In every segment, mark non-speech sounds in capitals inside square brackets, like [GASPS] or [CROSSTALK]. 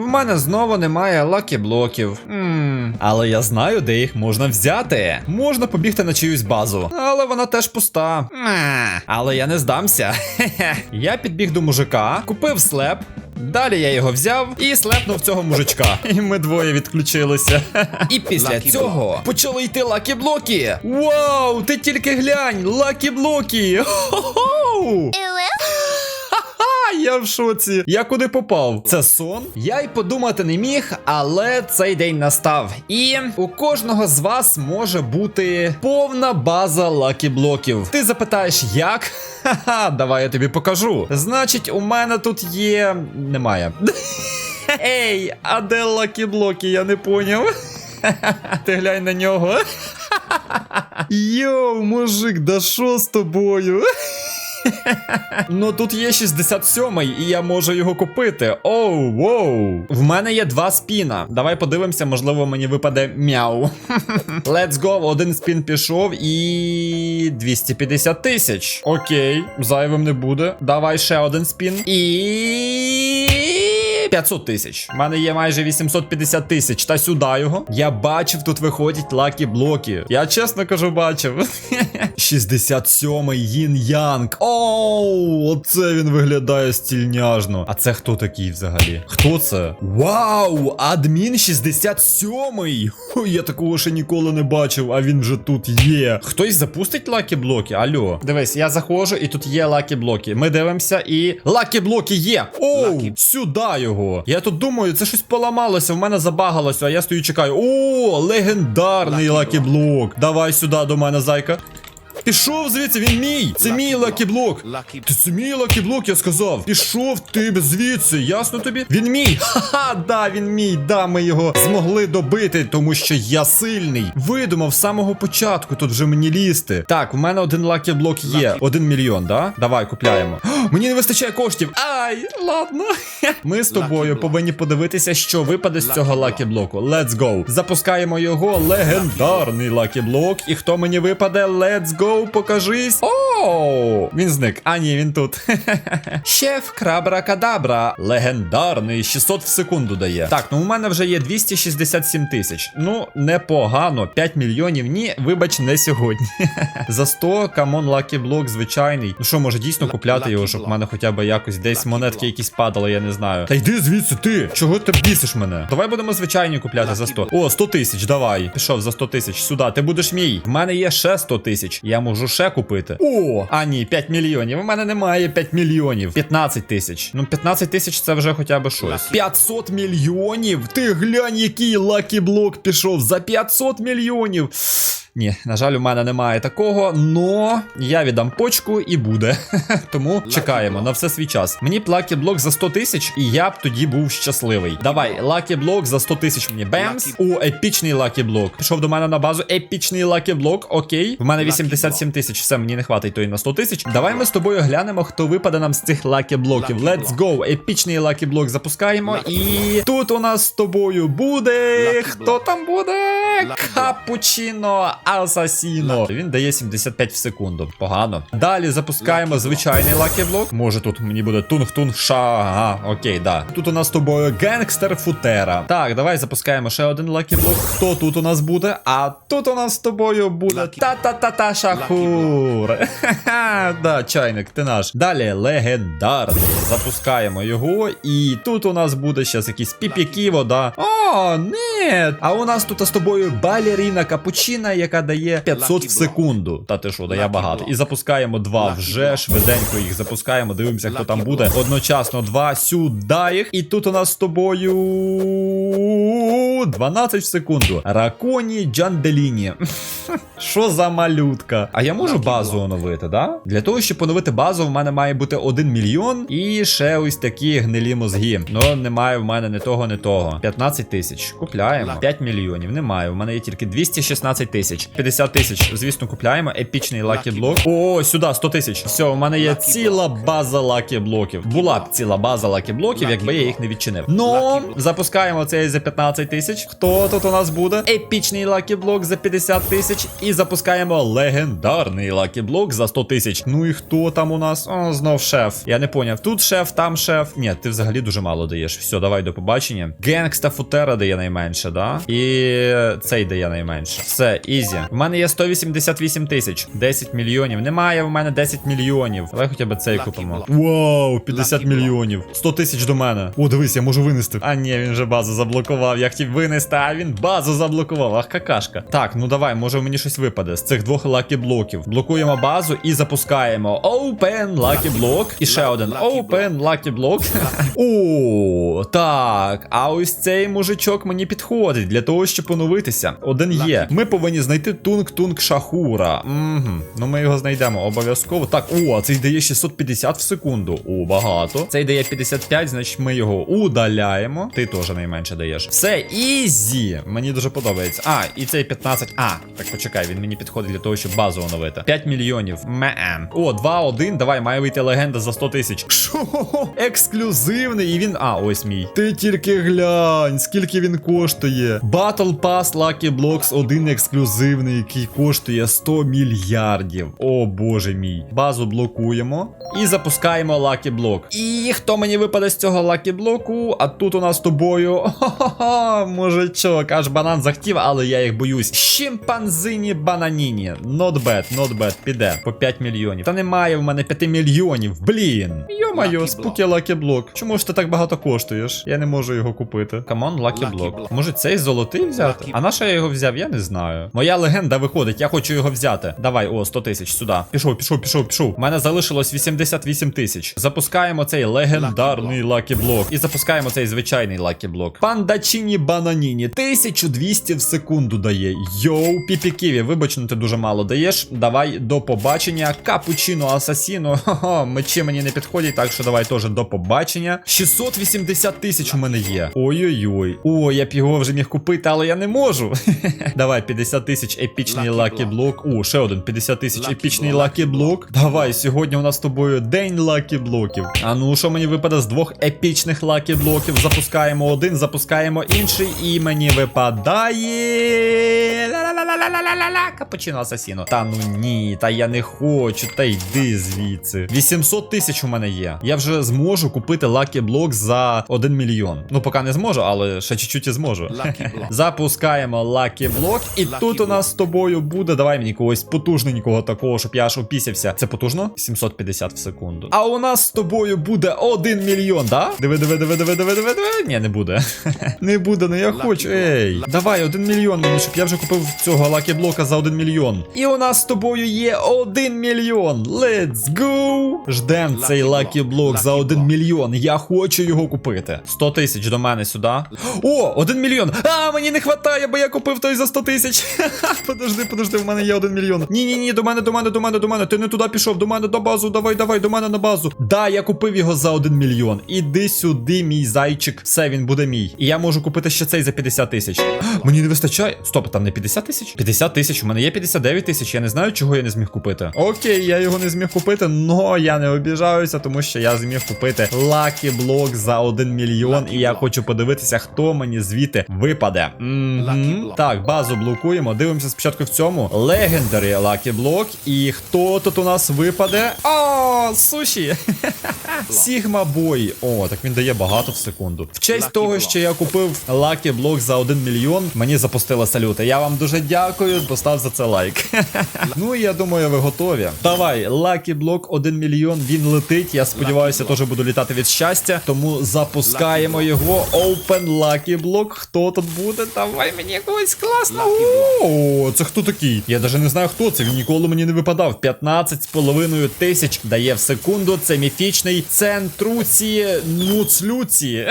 В мене знову немає лакі-блоків. Ммм, але я знаю, де їх можна взяти. Можна побігти на чиюсь базу. Але вона теж пуста. Ме. Але я не здамся. Хе-хе. [LAUGHS] Я підбіг до мужика, купив слеп. Далі я його взяв і слепнув цього мужичка. [LAUGHS] І ми двоє відключилися. І після Лакі цього почали йти лакі-блоки. Вау, ти тільки глянь, лакі-блоки. [LAUGHS] Хо-хо! [LAUGHS] Я в шоці. Я куди попав? Це сон? Я й подумати не міг, але цей день настав. І у кожного з вас може бути повна база лакі-блоків. Ти запитаєш, як? [LAUGHS] Ха-ха, давай я тобі покажу. Значить, у мене тут є. Немає. [LAUGHS] Ей, а де лакі-блоки? Я не поняв. Ти глянь на нього. Йоу, мужик, да що з тобою? Ну тут є 67-й, і я можу його купити. Оу, воу. В мене є два спіна. Давай подивимося, можливо, мені випаде мяу. [LAUGHS] Let's go. Один спін пішов і 250 тисяч. Окей, зайвим не буде. Давай ще один спін. І. 500 тисяч. У мене є майже 850 тисяч. Та сюди його. Я бачив, тут виходять лакі блоки. Я чесно кажу, бачив. 67-й Їн Янг. Оу, оце він виглядає стільняжно. А це хто такий взагалі? Хто це? Вау! Адмін 67-й! Я такого ще ніколи не бачив, а він вже тут є. Хтось запустить лакі блоки? Алло. Дивись, я заходжу, і тут є лакі блоки. Ми дивимося, і лакі блоки є. Оу, Лакі. сюди його. Я тут думаю, це щось поламалося, в мене забагалося, а я стою чекаю. О, легендарний лакіблок. лакі блок. Давай сюди до мене, зайка. Пішов звідси, він мій! Це мій лакі-блок! Це мій лакі-блок, я сказав! Пішов ти звідси, ясно тобі? Він мій! Ха-ха, да, він мій, да, ми його змогли добити, тому що я сильний. Видумав з самого початку, тут вже мені лізти. Так, в мене один лакі-блок є. Один мільйон, да? Давай, купляємо. Мені не вистачає коштів. Ай, ладно. [LAUGHS] Ми з тобою повинні подивитися, що випаде з цього Лакі-блок. лакі-блоку. Let's go. Запускаємо його легендарний лакі-блок. І хто мені випаде? Let's go, покажись. О, він зник. А ні, він тут. [LAUGHS] Шеф Крабра-кадабра. Легендарний 600 в секунду дає. Так, ну у мене вже є 267 тисяч. Ну, непогано. 5 мільйонів. Ні, вибач, не сьогодні. [LAUGHS] За 100 камон лакі-блок звичайний. Ну що, може дійсно купляти його, щоб в мене хоча б якось десь монетки якісь падали, я не знаю. Та йди звідси, ти! Чого ти бісиш мене? Давай будемо звичайні купляти за 100. О, 100 тисяч, давай. Пішов за 100 тисяч сюди. Ти будеш мій. В мене є ще 100 тисяч. Я можу ще купити. О! А ні, 5 мільйонів. У мене немає 5 мільйонів. 15 тисяч. Ну, 15 тисяч це вже хоча б щось. 500 мільйонів! Ти глянь, який лакі блок пішов за 500 мільйонів. Ні, на жаль, у мене немає такого, но я віддам почку і буде. [LAUGHS] Тому чекаємо на все свій час. Мені б лакі блок за 100 тисяч, і я б тоді був щасливий. Давай, лакі блок за 100 тисяч мені. Бемс. О, епічний лакі блок. Пішов до мене на базу. Епічний лакі блок. Окей. В мене 87 тисяч. Все, мені не хватить тої на 100 тисяч. Давай ми з тобою глянемо, хто випаде нам з цих лакі блоків. Lucky Let's go. Епічний лакі блок запускаємо. Lucky І тут у нас з тобою буде. Lucky Хто block. там буде? Капучино Асасіно. Він дає 75 в секунду. Погано. Далі запускаємо звичайний лакі-блок. Може тут мені буде тунг-тунг ша. Ага, окей, да. Тут у нас з тобою генгстер Футера. Так, давай запускаємо ще один лакі-блок. Хто тут у нас буде? А тут у нас з тобою буде та-та-та-та шахур. Ха-ха, [LAUGHS] да, чайник, ти наш. Далі легендарний. Запускаємо його. І тут у нас буде зараз якісь піп'яки, вода. О, ні. А у нас тут з тобою балеріна капучина, яка дає 500 в секунду. Та ти що, дає багато. І запускаємо два вже швиденько їх запускаємо. Дивимося, хто там буде. Одночасно два сюди їх. І тут у нас з тобою 12 в секунду. Раконі Джанделіні. [LAUGHS] Що за малютка? А я можу базу оновити, да? Для того, щоб оновити базу, в мене має бути 1 мільйон і ще ось такі гнилі мозги. Ну, немає в мене не того, не того. 15 тисяч. Купляємо. 5 мільйонів. Немає. У мене є тільки 216 тисяч. 50 тисяч, звісно, купляємо. Епічний лакі блок. О, сюди, 100 тисяч. Все, у мене є ціла база лакі блоків. Була б ціла база лакі блоків, якби я їх не відчинив. Ну, запускаємо цей за 15 тисяч. Хто тут у нас буде? Епічний лакі блок за 50 тисяч. І І запускаємо легендарний лакіблок за 100 тисяч. Ну і хто там у нас? О, знов шеф. Я не поняв. Тут шеф, там шеф. Ні, ти взагалі дуже мало даєш. Все, давай до побачення. Генгста Футера дає найменше, да? І цей дає найменше. Все, ізі. В мене є 188 тисяч. 10 мільйонів. Немає в мене 10 мільйонів. Давай хоча б цей Lucky купимо. block. Вау, 50 Lucky мільйонів. 100 тисяч до мене. О, дивись, я можу винести. А ні, він вже базу заблокував. Я хотів винести, а він базу заблокував. Ах, какашка. Так, ну давай, може мені щось випаде з цих двох лакі блоків. Блокуємо базу і запускаємо. Open Lucky Block. І ще один. Open Lucky Block. [LAUGHS] О, так. А ось цей мужичок мені підходить для того, щоб поновитися. Один є. Ми повинні знайти Тунг-Тунг Шахура. Угу. Ну ми його знайдемо обов'язково. Так, о, а цей дає 650 в секунду. О, багато. Цей дає 55, значить ми його удаляємо. Ти теж найменше даєш. Все, ізі. Мені дуже подобається. А, і цей 15. А, так почекай, він мені підходить для того, щоб базу оновити. 5 мільйонів. Мем. О, 2-1. Давай, має вийти легенда за 100 тисяч. Шо? Ексклюзивний. І він. А, ось мій. Ти тільки глянь, скільки він коштує. Battle Pass Lucky Blocks один ексклюзивний, який коштує 100 мільярдів. О боже мій. Базу блокуємо і запускаємо Lucky Block. І хто мені випаде з цього Lucky блоку? А тут у нас з тобою. [LAUGHS] Хо-хо-хо, мужичок, аж банан захотів, але я їх боюсь. Шимпанзині бананіні. Not bad, not bad. Піде по 5 мільйонів. Та немає в мене 5 мільйонів. Блін. Йо-майо, спуки Lucky Block. Чому ж ти так багато коштуєш? Я не можу його купити. Камон, Block. Block. Може цей золотий взяти? Lucky А на що я його взяв? Я не знаю. Моя легенда виходить, я хочу його взяти. Давай, о, 100 тисяч сюди. Пішов, пішов, пішов, пішов. У мене залишилось 88 тисяч. Запускаємо цей легендарний Lucky Block. І запускаємо цей звичайний Lucky Block. Пандачині бананіні. 1200 в секунду дає. Йоу, піпі ківі. Вибач, ну ти дуже мало даєш. Давай до побачення. Капучино асасіно. Хо-хо, мечі мені не підходять, так що давай теж до побачення. 680 тисяч у мене є. Ой-ой-ой. О, я б його вже міг купити, але я не можу. [LAUGHS] Давай, 50 тисяч епічний лакі блок. О, ще один 50 тисяч епічний лакі блок. Давай, сьогодні у нас з тобою день лакі блоків. А ну, що мені випаде з двох епічних лакі блоків? Запускаємо один, запускаємо інший, і мені випадає. Ла-ла-ла-ла-ла-ла-ла-ла, Капучино асасіно. Та ну ні, та я не хочу, та йди звідси. 800 тисяч у мене є. Я вже зможу купити лакі блок за 1 мільйон. Ну, поки не зможу, але ще чуть-чуть і зможу. Lucky block. Запускаємо лакі блок, і Lucky тут у block. нас з тобою буде. Давай мені когось потужненького такого, щоб я аж опісявся. Це потужно? 750 в секунду. А у нас з тобою буде 1 мільйон, да? Диви, диви, диви, диви, диви, диви, диви. Ні, не буде. не буде, ну я Lucky хочу. block. Ей. Lucky- Давай, 1 мільйон мені, щоб я вже купив цього лакі блока за 1 мільйон. І у нас з тобою є 1 мільйон. Let's go! Ждем Lucky цей лакі блок за Lucky 1 мільйон. Я хочу його купити. 100 тисяч до мене сюди. О, 1 мільйон. А, мені не хватає, бо я купив той за 100 тисяч. [LAUGHS] Подожди, подожди, в мене є 1 мільйон. Ні, ні, ні, до мене, до мене, до мене, до мене. Ти не туди пішов, до мене на базу. Давай, давай, до мене на базу. Да, я купив його за 1 мільйон. Іди сюди, мій зайчик. Все, він буде мій. І я можу купити ще цей за 50 тисяч. [GASPS] Мені не вистачає. Стоп, там не 50 тисяч? 50 тисяч. У мене є 59 тисяч. Я не знаю, чого я не зміг купити. Окей, я його не зміг купити, но я не обіжаюся, тому що я зміг купити лакі блок за 1 мільйон. І я хочу подивитися, хто мені звідти випаде. Mm -hmm. Так, базу блокуємо. Дивимося спочатку в цьому. Легендарі лакі блок. І хто тут у нас випаде? О, суші! [LAUGHS] Сігма бой. О, так він дає багато в секунду. В честь Lucky того, що я купив лакі блок за 1 мільйон, мені запустили салюти. Я вам дуже дякую. Постав за це лайк. [LAUGHS] ну і я думаю, ви готові. Давай, лакі блок 1 мільйон. Він летить. Я сподіваюся, теж буду літати від щастя. Тому запускаємо Lucky його. Open Lucky Block. Хто тут буде? Давай мені якогось класного. О, це хто такий? Я навіть не знаю, хто це. Він ніколи мені не випадав. 15,5 тисяч дає в секунду. Це міфічний центруці нуцлюці.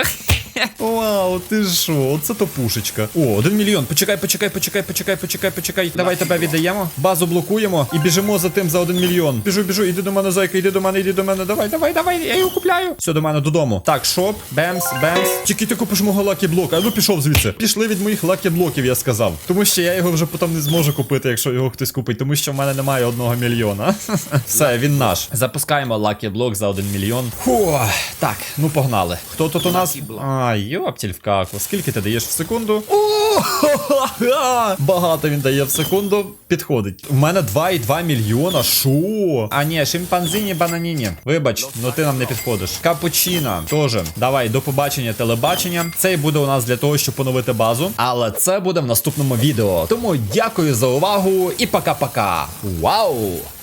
Вау, ти що? Оце то пушечка. О, один мільйон. Почекай, почекай, почекай, почекай, почекай, почекай. Давай тебе віддаємо. Базу блокуємо і біжимо за тим за один мільйон. Біжу, біжу, іди до мене, зайка, іди до мене, іди до мене. Давай, давай, давай, я його купляю. Все, до мене додому. Так, шоп, бемс, бемс. Тільки ти купиш мого лакі блока. А ну пішов звідси. Пішли від моїх лакі блоків, я сказав. Тому що я його вже потім не зможу купити, якщо його хтось купить, тому що в мене немає одного мільйона. [LAUGHS] Все, він наш. Запускаємо лакі блок за один мільйон. Фу, так, ну погнали. Хто тут у нас? А, Ай, йоптіль в каку. Скільки ти даєш в секунду? Багато він дає в секунду. Підходить. У мене 2,2 мільйона. Шо? А ні, шимпанзині бананіні. Вибач, ну ти нам не підходиш. Капучино. Тоже. Давай, до побачення, телебачення. Це буде у нас для того, щоб поновити базу. Але це буде в наступному відео. Тому дякую за увагу і пока-пока. Вау!